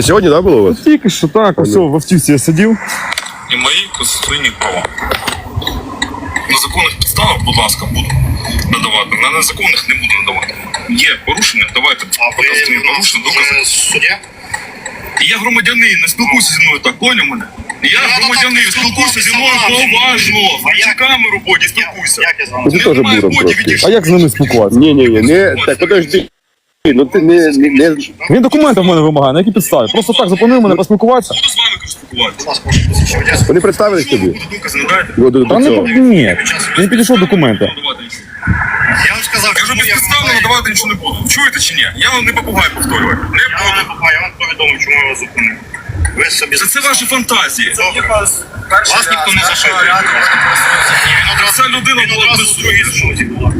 Сьогодні, так, було у вас? Тільки що так, ось в автівці я сидів. і мої конституційні права. На законних підставах, будь ласка, буду надавати. На незаконних не буду надавати. Є порушення, давайте показати мені порушення, докази. суддя? Я громадянин, не спілкуйся зі мною так, поняв мене? Я Ну, громадянин, так спілкуйся зі мною спілкуватися. поважно. А камеру, Боді, спілкуйся. Як я з вами? Ти Не теж трошки. відійшов. А як з ними спілкуватися? Ні, ні, ні, не так, подожди. Ну ти не, не, не Він документи в мене вимагає, на які підстави? Просто так запланув мене поспілкуватися? Буду з вами кажу, спілкуватися. Будь ласка, можете посвідчити. вони представились тобі. до, Та не ні. Він підійшов документи. Я вам сказав, Кажу, чому я вимагаю. надавати нічого не буду. Чуєте чи ні? Я вам не попугай повторювати. Не Я вам буду. не я вам повідомив, чому я вас зупинив. Ви собі Це, це ваші фантазії. Вас ніхто не зашиває. Ця людина Він була одразу в суді була.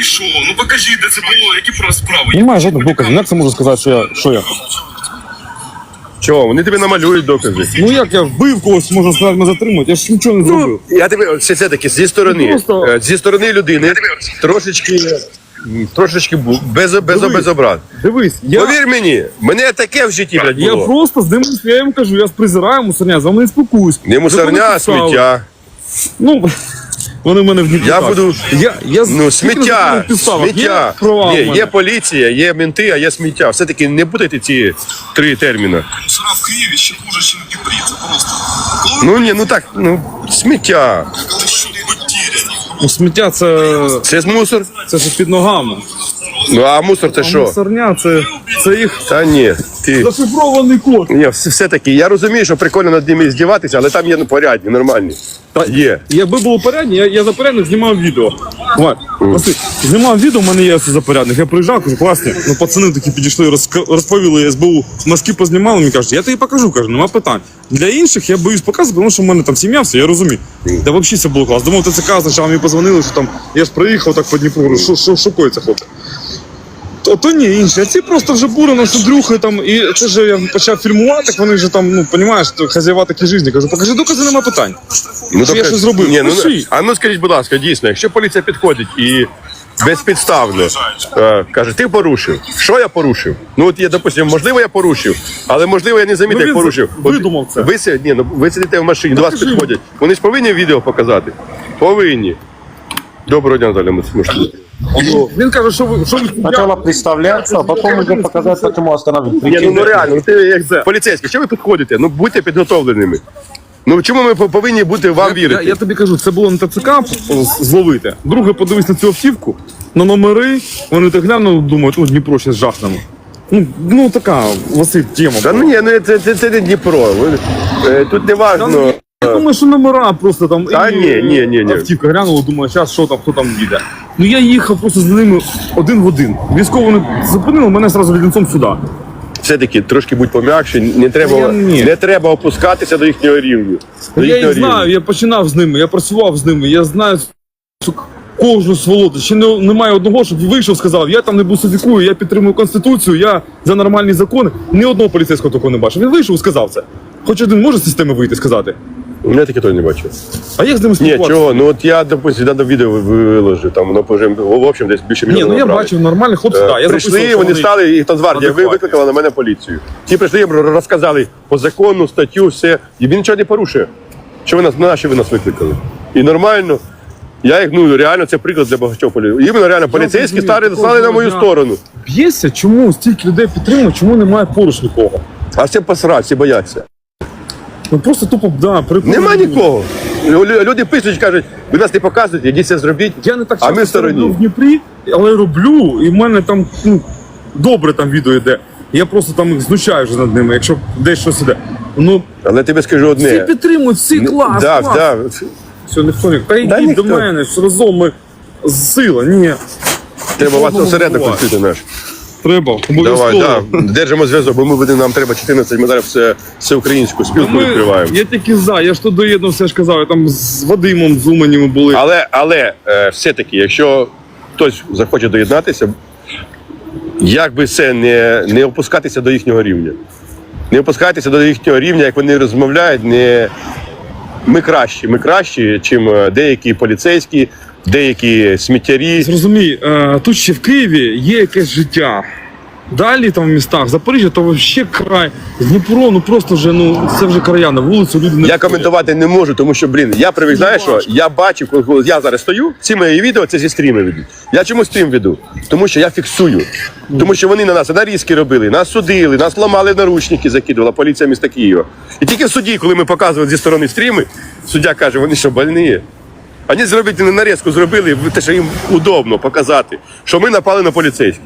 І що? Ну покажіть, де це було, які про справи. Немає жодних доказів. Як це можу сказати, що я що я? Чого? Вони тобі намалюють докази. Ну як я вбив когось, можна сказати, мене затримати? Я ж нічого не зробив. Я тебе все, все таки зі сторони, Ну, просто- е, зі сторони людини трошечки, трошечки бу- без, без, Дивись. без образ. Дивись, я, Повір мені, мене таке в житті блядь, я було. просто з ним я їм кажу, я призираю мусорня, з вами не спілкуюсь. Не мусорня, а Закони сміття. Ну, вони в мене в Я буду- Я, я Ну, сміття, сміття. Є Є, є поліція, є менти, а є сміття. Все-таки не будете ці три терміни. Мусора в Києві ще хуже, ніж в Дніпрі. Це просто. Коли Ну ні, ну так, ну сміття. Ну, сміття це, Це ж мусор. це ж під ногами. Ну а мусор це що? мусорня це, це їх Та ні, ти. зашифрований код. Ні, все- все-таки я розумію, що прикольно над ними здіватися, але там є ну, порядні, нормальні. Та Є. Якби було порядні, я, я за порядник знімав відео. Вань, Василь, знімав відео, в мене є за порядник. Я приїжджав, кажу, класні. Ну, пацани такі підійшли, розповіли СБУ, маски познімали, мені кажуть, я тобі покажу, кажу, нема питань. Для інших я боюсь показувати, тому що в мене там сім'я, все, я розумію. Та взагалі все було класно. Думав, ТЦК, спочатку мені позвонили, що там, я ж приїхав так по Дніпру, що, що, що коїться, хлопці? То, то ні, інші. А ці просто вже бурено, що дрюхи там. І це ж я почав фільмувати, так вони вже там, ну, понімаєш, хазяєва такі житті. Кажу, покажи докази, нема питань. Ну, Що я щось зробив? Ні, ну, Пиши. а ну скажіть, будь ласка, дійсно, якщо поліція підходить і безпідставно е, каже, ти порушив. Що я порушив? Ну от я, допустим, можливо, я порушив, але можливо я не замітив, Ну, як він порушив. От видумав це. Ви, си- ні, ну, ви сидите в машині, до вас підходять. Вони ж повинні відео показати? Повинні. Доброго дня, Наталя Мушкіна. Він каже, що ви що ви Сначала представляться, а потом уже показать, почему остановить. Ні, ну, ну реально, ти як поліцейський, що ви підходите? Ну будьте підготовленими. Ну чому ми повинні бути вам я, вірити? я тобі кажу, це було не ТЦК зловити. Друге, подивись на цю автівку, на номери. Вони так глянули, думають, о, Дніпро ще жахнемо. Ну, ну така, Василь, тема. Та ну ні, ну це, це, це не Дніпро. Ви- е, Тут не важно. Я думаю, що номера просто там. Та і, ні, ні, ні, ні. Автівка глянула, думаю, зараз що там, хто там їде. Ну я їхав просто з ними один в один. Військово не зупинили мене зразу лінцом сюди. Все-таки трошки будь пом'якше, не треба, Я ні. не треба опускатися до їхнього рівня. До Я їхнього знаю, рівня. я починав з ними, я працював з ними, я знаю сука, кожну сволоту. Ще не, немає одного, щоб вийшов, сказав, я там не бусифікую, я підтримую конституцію, я за нормальні закони. Ні одного поліцейського такого не бачив. Він вийшов і сказав це. Хоч один може з системи вийти сказати. Я таке теж не бачу. А як з ними Ні, спілкуватися? чого? Ну от я, допустим, недавно відео ви- виложив, там воно вже, в общем, десь більше Ні, мільйона ну я набрали. бачив нормальних хлопців, Е, так. Я прийшли, записував, вони стали, і Нацгвардія ви адекватні. викликала на мене поліцію. Ті прийшли, їм розказали по закону, статтю, все. І він нічого не порушує. Що ви нас, на що ви нас викликали? І нормально. Я їх, ну реально, це приклад для багатьох поліцейських. Іменно реально поліцейські розумію, стали, такого стали на мою дня. сторону. Б'ється, чому стільки людей підтримує, чому немає поруч нікого? А все посрать, всі бояться. Ну просто тупо, да, прикольно. Нема нікого. Лю- Люди пишуть, кажуть, ви нас не показуєте, ідіть це зробіть. Я не так А ми часто в стороні. роблю в Дніпрі, але роблю, і в мене там ну, добре там відео йде. Я просто там їх знущаю вже над ними, якщо десь щось іде. Ну, Але тобі скажу всі підтримують, всі клас, да, клас. да. Все, ніхто не. Та йдіть ніхто. до мене, що разом ми сила. Ні, Треба вас Що осередок буває? включити наш. Треба. Давай, да. Держимо зв'язок, бо ми будемо, нам треба 14, ми зараз все, все українську спілку Ми, відкриваємо. я тільки за, я ж тут доєднався, я ж казав, я там з Вадимом, з Уманіми були. Але, але е, все-таки, якщо хтось захоче доєднатися, як би це не, не опускатися до їхнього рівня. Не опускайтеся до їхнього рівня, як вони розмовляють, не... ми кращі, ми кращі, чим е, деякі поліцейські, деякі сміттярі. Зрозумій, е, тут ще в Києві є якесь життя. Далі там в містах, Запоріжжя, то взагалі край. Дніпро, ну просто вже, ну це вже края, на вулицю люди не Я коментувати не можу, тому що, блін, я привик, знаєш що? Я бачив, коли я зараз стою, ці мої відео це зі стріми ведуть. Я чому стрім веду? Тому що я фіксую. Тому що вони на нас нарізки робили, нас судили, нас ламали наручники, закидувала поліція міста Києва. І тільки в суді, коли ми показували зі сторони стріми, суддя каже, вони що, больні? Вони зробити не нарізку зробили, те, що їм удобно показати, що ми напали на поліцейських.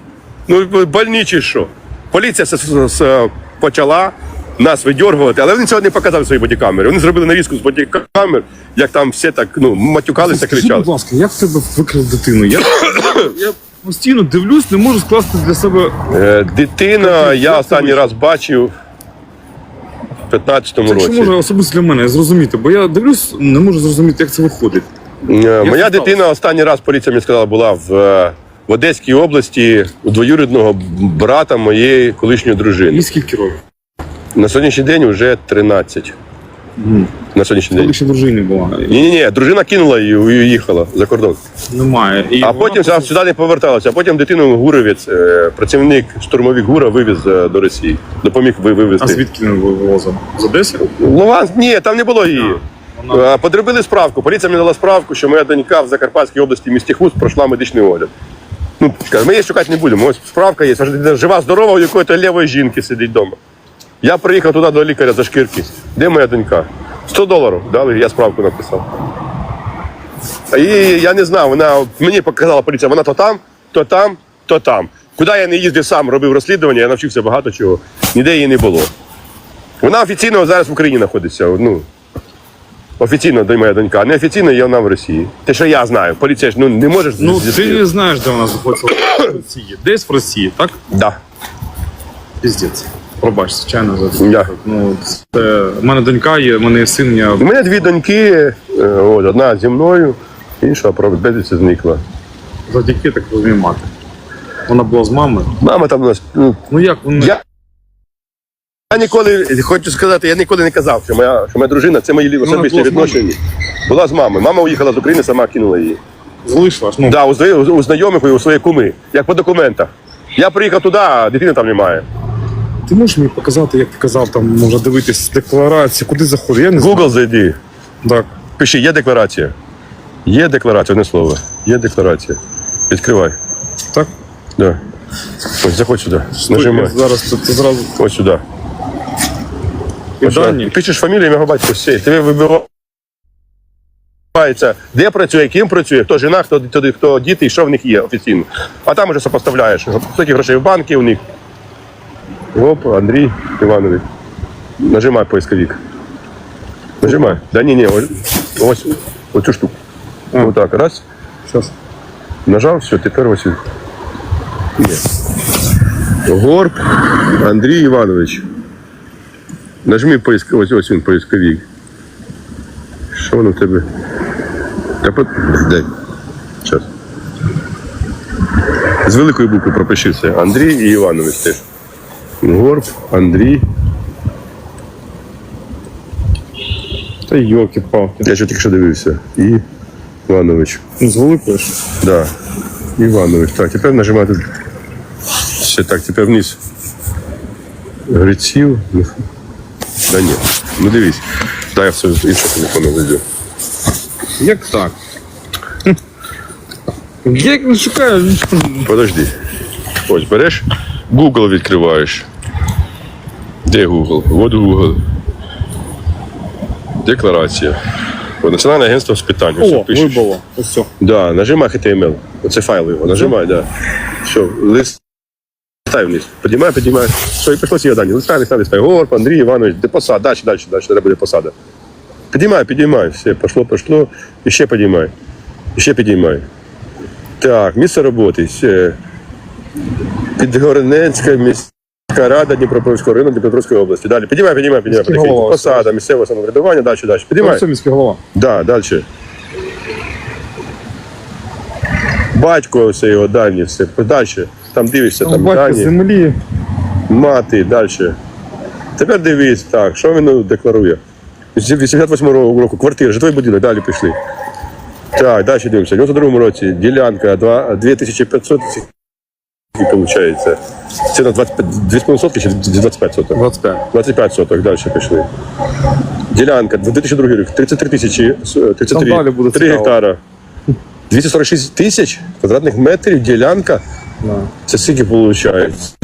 Ну, больні чи що? Поліція с- с- с- почала нас видьоргувати, але вони цього не показали свої бодікамери. Вони зробили нарізку з бодікамер, як там все так ну, матюкалися, кричали. будь ласка, як в тебе викрив дитину? Я, я постійно дивлюсь, не можу скласти для себе. Е, Дитина я останній раз бачив в 15-му Якщо році. може особисто для мене зрозуміти, бо я дивлюсь, не можу зрозуміти, як це виходить. Е, Моя дитина останній раз поліція мені сказала, була в, е, в Одеській області у двоюрідного брата моєї колишньої дружини. І скільки років? На сьогоднішній день вже 13. На сьогоднішній день. Коли ще дружини була. Ні, ні, ні, дружина кинула її і уїхала за кордон. Немає. І А вона потім просто- сюди не поверталася. А потім дитину Гуровець, е, працівник штурмовик Гура, вивіз е, до Росії. Допоміг ви- А звідки він вивозив? З Одеси? Луганськ, ні, там не було її. Е, Подробили справку. Поліція мені дала справку, що моя донька в Закарпатській області місті Хуст пройшла медичний огляд. Ну, ми її шукати не будемо. Ось справка є. Жива, здорова, у якої-то лівої жінки сидить вдома. Я приїхав туди до лікаря за шкірки. Де моя донька? 100 доларів дали, я справку написав. Її я не знав, вона мені показала поліція, вона то там, то там, то там. Куди я не їздив сам, робив розслідування, я навчився багато чого. Ніде її не було. Вона офіційно зараз в Україні знаходиться. Ну, офіційно до моя донька, а неофіційно є вона в Росії. Те, що я знаю, поліція ж ну, не може ж. Ну, ти не знаєш, де вона знаходиться в Росії. Десь в Росії, так? Да. Піздець. Пробач, звичайно, за це. Я. Ну, це... У мене донька є, у мене є син, я У мене дві доньки, е, от, одна зі мною, інша безвісти зникла. завдяки так розумію мати. Вона була з мамою. Мама там у нас. Ну, Ну як вони. я, я ніколи, хочу сказати, я ніколи не казав, що моя, що моя дружина це мої особисті була з відношення. Була з мамою. Мама уїхала з України, сама кинула її. Залишила ж, ну. Да, у, зна- у знайомих і у своєї куми, як по документах. Я приїхав туди, а дитини там немає. Ти можеш мені показати, як ти казав, там можна дивитись декларації, куди заходить? Я не знаю. Google зайди. Так. Пиши, є декларація. Є декларація, одне слово. Є декларація. Відкривай. Так? Да. Ось, заходь сюди. Нажимай. Зараз це зразу Ось сюди. Дані. Пишеш фамілію, ім'я батько, все. Тебе вибивається, де працює, ким працює, хто жена, хто, хто, хто діти і що в них є офіційно. А там вже сопоставляєш. Скільки грошей в банки у них. Оп, Андрій Іванович. Нажимай поисковик. Нажимай. Да ні, ні, ось, ось оцю штуку. Ось так, раз. Щас. Нажав, все, тепер ось. він. Горб Андрій Іванович. Нажми поиск... ось, ось він поисковик. Що воно в тебе? Та по... Дай. Зараз. З великої букви пропиши все. Андрій і Іванович теж. Горб, Андрій. Та йолки-палки. Я ще тільки що дивився. І Іванович. З великою ж. Да. Іванович. Так, тепер нажимати. Ще так, тепер вниз. Гриців. Да ні. Ну дивись. Дай я все інше телефону зайду. Як так? Я як не шукаю. Подожди. Ось береш. Google відкриваєш. Де Google? От Google. Декларація. От, Національне агентство з питань. О, вибило. Ось все. Да, нажимай HTML. Оце файл його. Нажимай, да. Все, лист. Листай вниз. Піднімай, піднімай. Все, і прийшло ці дані. Листай, листай, листай. Горб, Андрій Іванович, де посада, далі, далі, далі, треба буде посада. Піднімай, піднімай. Все, пошло, пошло. І ще піднімай. І ще піднімай. Так, місце роботи. Все. Підгорнецька міська рада Дніпропетровського району Дніпропетровської області. Далі. Піднімай, піднімай, піднімай. Міський голова, Посада, місцеве самоврядування, далі, далі. Це міський голова. Да, далі. Батько все його дані, все. Далі. Там дивишся, там Батько дані, землі. мати, далі. Тепер дивись, так, що він декларує? З 88 ро- року квартира, житловий будинок, далі пішли. Так, далі дивимося. В 92 році ділянка 2500 виходить? Це на 25, 2,5 сотки чи 25 соток? 25. 25 соток, далі пішли. Ділянка, 2002 рік, 33 тисячі, е, 33, Там далі буде 3 цікаво. гектара. 246 тисяч квадратних метрів ділянка. Це скільки виходить?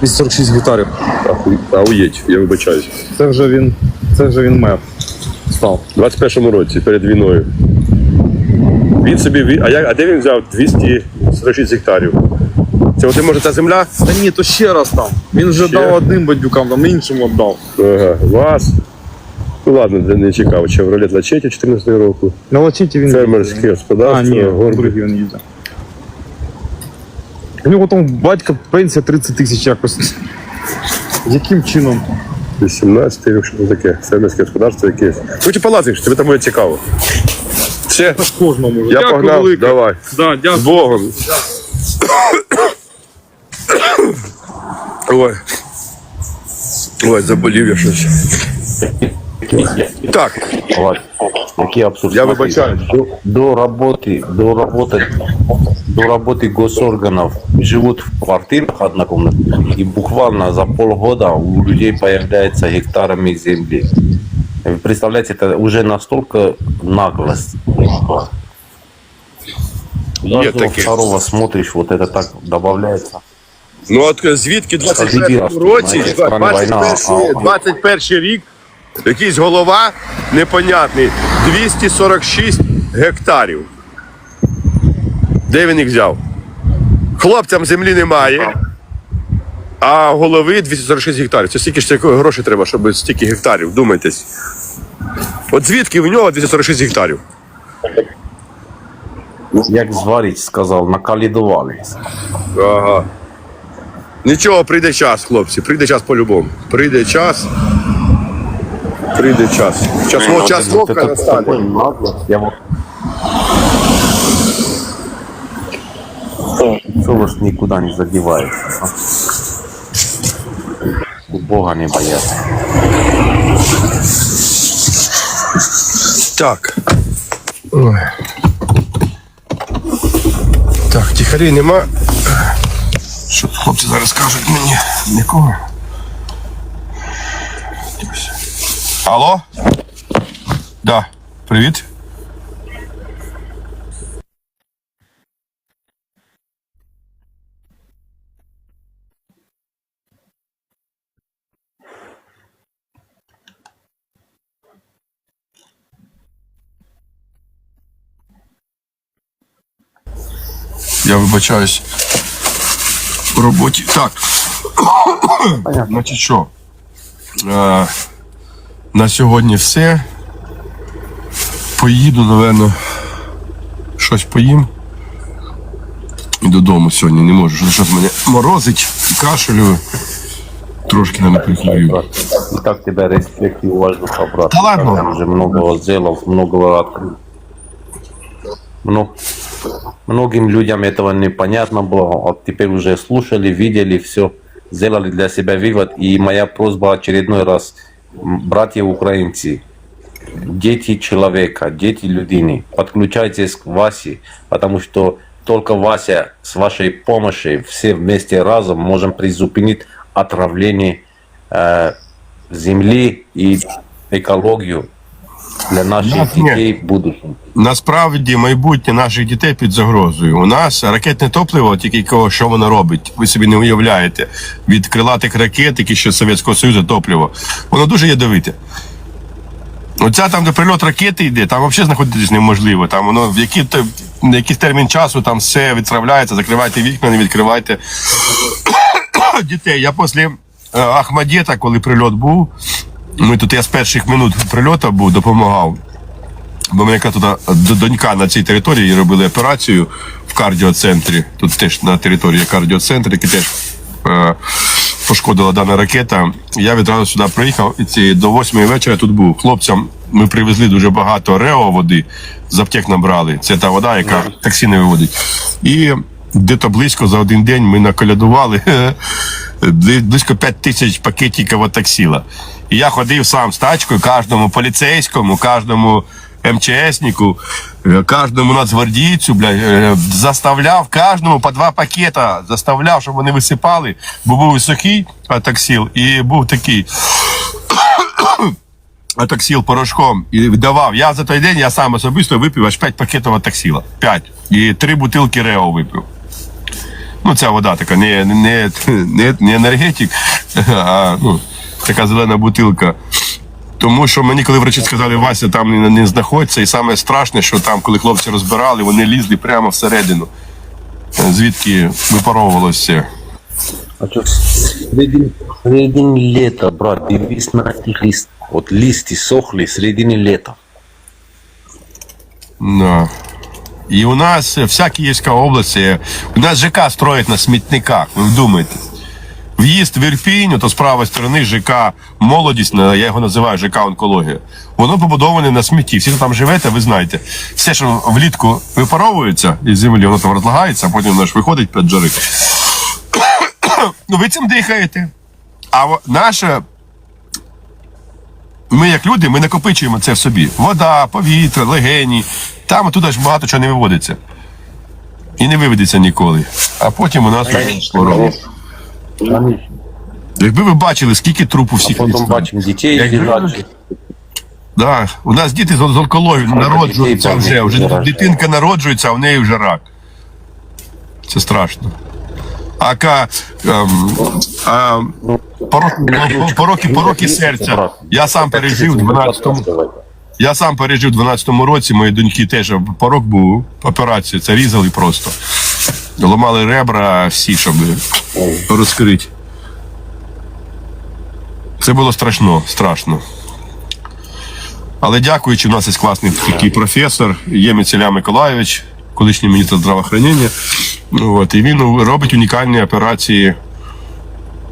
246 гектарів. Ауєть, я вибачаюсь. Це вже він, це вже він мер став. У 21-му році, перед війною. Він собі, ві- а, як, а де він взяв 246 гектарів? Це от може та земля? Та ні, то ще раз там. Він вже Ще? дав одним бандюкам, там іншим віддав. Ага, вас. Ну ладно, це не цікаво. Chevrolet Lachetti 14 року. На лачеті він Фермерське господарство, А, ні, горби. другий він їздив. У нього там батька пенсія 30 тисяч якось. Яким чином? 18 рік, що таке? Фермерське господарство якесь. Хоче полазиш, тобі там буде цікаво. Все, Кожному. я Дякую погнав, велике. давай. Да, З. Богом. Ой. Ой, заболів я щось. Так. Какие абсурды. Я Смотри, выбачаюсь. До, до работы, до работы, до работы госорганов живут в квартирах однокомнатных, и буквально за полгода у людей появляется гектарами земли. Вы представляете, это уже настолько наглость. Каждого такие. второго смотришь, вот это так добавляется. ну от звідки в 21 Дебіл, році, знаєте, страна 21, війна, а- 21 рік, якийсь голова непонятний, 246 гектарів. Де він їх взяв? Хлопцям землі немає, а голови 246 гектарів. Це стільки ж грошей треба, щоб стільки гектарів, думайтесь. От звідки в нього 246 гектарів? Як зварить, сказав, накалідували. Ага. Нічого, прийде час, хлопці, прийде час по-любому. Прийде час. Прийде час. Час, ну, час Вот вовка это настане. такой наглость. Я вот... Что вас никуда не задевается? а? У Бога не боятся. Так. Ой. Так, тихарі нема. Що хлопці зараз кажуть мені? Нікого. Алло? Да. Привіт. Я вибачаюсь. В роботі. Так. Значить що? Е, на сьогодні все. Поїду, напевно, щось поїм. І додому сьогодні не можу. Що щось мене морозить, кашелю. Трошки не прихилюю. И как тебя респект и уважуха, брат. Да ладно. Ты уже многого сделал, многого открыл. Ну, многим людям этого непонятно было, а теперь уже слушали, видели все, сделали для себя вывод. И моя просьба очередной раз, м, братья украинцы, дети человека, дети людини, подключайтесь к Васе, потому что только Вася с вашей помощью все вместе разом можем призупинить отравление э, земли и экологию для наших нет. детей в будущем. Насправді майбутнє наших дітей під загрозою. У нас ракетне топливо, тільки кого що воно робить, ви собі не уявляєте. Від крилатих ракет, які ще з Совєтського Союзу топливо, воно дуже ядовите. Оця там, де прильот ракети йде, там взагалі знаходитись неможливо. Там воно в який, на якийсь термін часу там все відправляється, закривайте вікна, не відкривайте дітей. Я після е, Ахмадєта, коли прильот був, ми тут я з перших минут прильоту був, допомагав. Бо мене яка туди донька на цій території робили операцію в кардіоцентрі. Тут теж на території є кардіоцентр, який теж е, пошкодила дана ракета. Я відразу сюди приїхав і ці, до 8 вечора тут був. Хлопцям ми привезли дуже багато рео води, з аптек набрали. Це та вода, яка таксі не виводить. І де-то близько за один день ми наколядували бли- близько 5 тисяч пакетиків от таксіла. І я ходив сам з тачкою кожному поліцейському, кожному МЧСнику, е, кожному нацгвардійцю, блядь, е, заставляв кожному по два пакета, заставляв, щоб вони висипали, бо був високий атаксіл і був такий атаксіл порошком і давав. Я за той день я сам особисто випив аж 5 пакетів атаксіла. 5. І 3 бутилки Рео випив. Ну, ця вода така, не, не, не, не енергетик, а ну, така зелена бутилка. Тому що мені, коли врачі сказали, Вася там не, не знаходиться, і саме страшне, що там, коли хлопці розбирали, вони лізли прямо всередину, звідки випаровувалося. А что, средин, средин лета, брат, дивись на этих лист. Вот листы сохли в середине лета. Да. І у нас вся Київська область, у нас ЖК строять на смітниках, ви вдумайтесь. В'їзд в Ірпінь, то з правої сторони ЖК Молодість, я його називаю ЖК Онкологія. Воно побудоване на смітті. Всі, хто там живете, ви знаєте. Все, що влітку випаровується із землі, воно там розлагається, а потім воно ж виходить під жари. ну ви цим дихаєте. А наше ми, як люди, ми накопичуємо це в собі. Вода, повітря, легені. Там туди ж багато чого не виводиться. І не виведеться ніколи. А потім у нас хвороба. Якби ви бачили, скільки трупу всіх Потом ліснув. бачим детей Як лежачих. Да. У нас діти з з онкологією народжуються вже. Вже дитинка народжується, а в неї вже рак. Це страшно. А ка, ем, а, пороки, пороки, пороки серця. Я сам пережив 12-му. Я сам пережив в 12-му році, моєї доньки теж порок був, операція, це різали просто. Ламали ребра всі, щоб розкрити. Це було страшно, страшно. Але дякуючи, у нас є класний такий професор, Ємець Ілля Миколайович, колишній міністр здравоохранення. От, і він робить унікальні операції,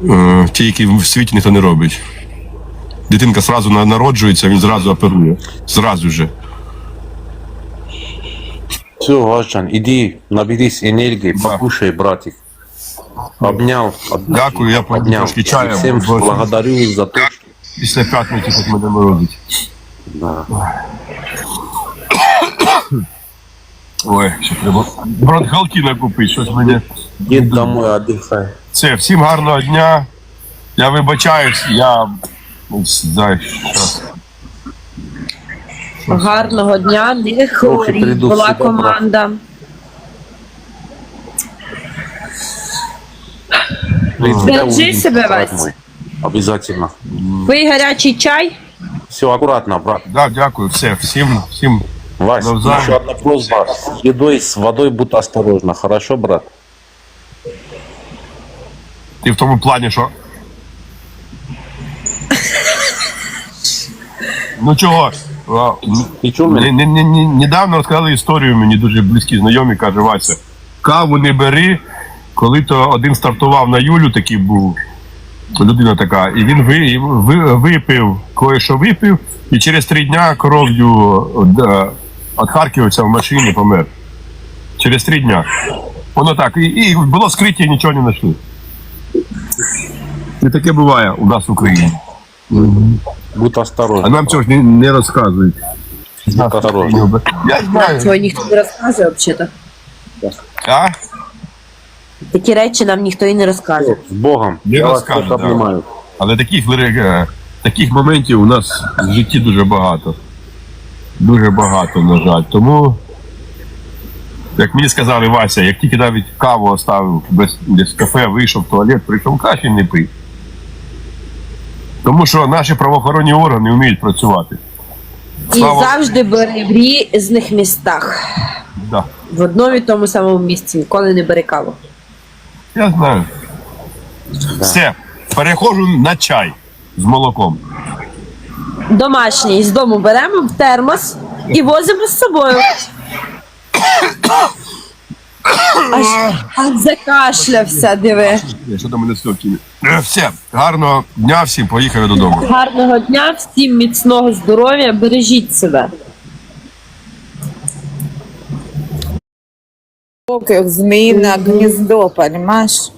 е, ті, які в світі ніхто не робить. Дитинка зразу народжується, він зразу оперує. Зразу же. Все, Важжан, иди, наберись энергии, покушай, братик. Обнял, Дякую, я поднял. трошки чаю. Всем бо благодарю за то, что... Після п'ятниці тут мене морозить. Да. Ой, ще треба. Бронхалки накупити, щось мені. Дед домой отдыхай. Все, всім гарного дня. Я вибачаюсь, я. ну, Дай, щас. Гарного дня, не хворій, прийду була себе, команда. Бережи себе, Вась. Обязательно. Пий гарячий чай. Все аккуратно, брат. Да, дякую, все, всім, всім. Вась, Навзаим. еще одна просьба. С едой, с водой будь осторожно, хорошо, брат? І в тому плані, що. Ну чого? а, Ты чё, Не, не, не, не, недавно розказали історію мені дуже близькі знайомі, каже Вася. Каву не бери, коли то один стартував на Юлю, такий був людина така, і він ви, і ви, випив, кое-що випив, і через три дня кров'ю від Харківця в машині помер. Через три дня. Воно так. І, і було скриття, і нічого не знайшли. І таке буває у нас в Україні. Будь осторожен. А нам цього ж не, не розказують. Будь осторожен. Я знаю. Цього ніхто не розказує взагалі. А? Такі речі нам ніхто і не розказує. С Богом. Не Я вас да. обнимаю. Але таких, е, таких моментів у нас в житті дуже багато. Дуже багато, на жаль. Тому, як мені сказали Вася, як тільки навіть каву оставив без, в кафе, вийшов в туалет, прийшов каші не пий. Тому що наші правоохоронні органи вміють працювати. І Слава- завжди бери в різних містах. Да. В одному і тому самому місці. Ніколи не бери каву. Я знаю. Все, переходжу на чай з молоком. Домашній з дому беремо в термос і возимо з собою. Аж, аж закашлявся, диви. Що до мене сльоки. Е, Все, гарного дня всім, поїхали додому. Гарного дня, всім міцного здоров'я, бережіть себе. как змеиное гнездо, понимаешь?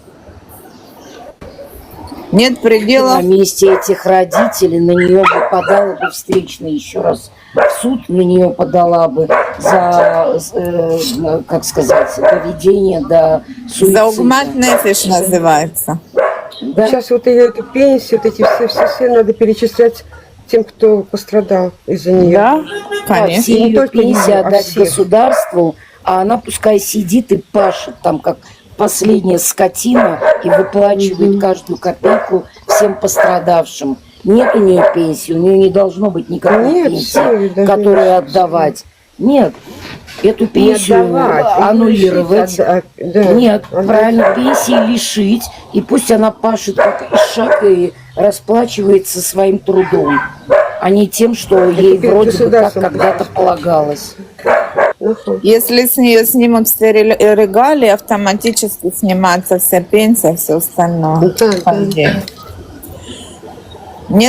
Нет На предела. месте этих родителей на нее бы подала бы встречный еще раз в суд на нее подала бы за, э, как сказать, доведение до суицида. Заугмат нефиш называется. Да? Сейчас вот ее эту пенсию, вот эти все, все, все надо перечислять тем, кто пострадал из-за нее. Да, Да, конечно. все И не ее только пенсии а отдать всех. государству, а она пускай сидит и пашет там, как последняя скотина, и выплачивает каждую копейку всем пострадавшим. Нет у нее пенсии, у нее не должно быть никакой Нет, пенсии, даже которую отдавать. Нет, эту пенсию отдавать, аннулировать. лишить, отда- да, Нет, отдать. правильно, пенсии лишить, и пусть она пашет как ишак и расплачивается своим трудом, а не тем, что ей перед вроде бы как когда-то полагалось. Если с нее снимут все регалии, автоматически снимается вся пенсия, все остальное. Да, да. Идее. Нет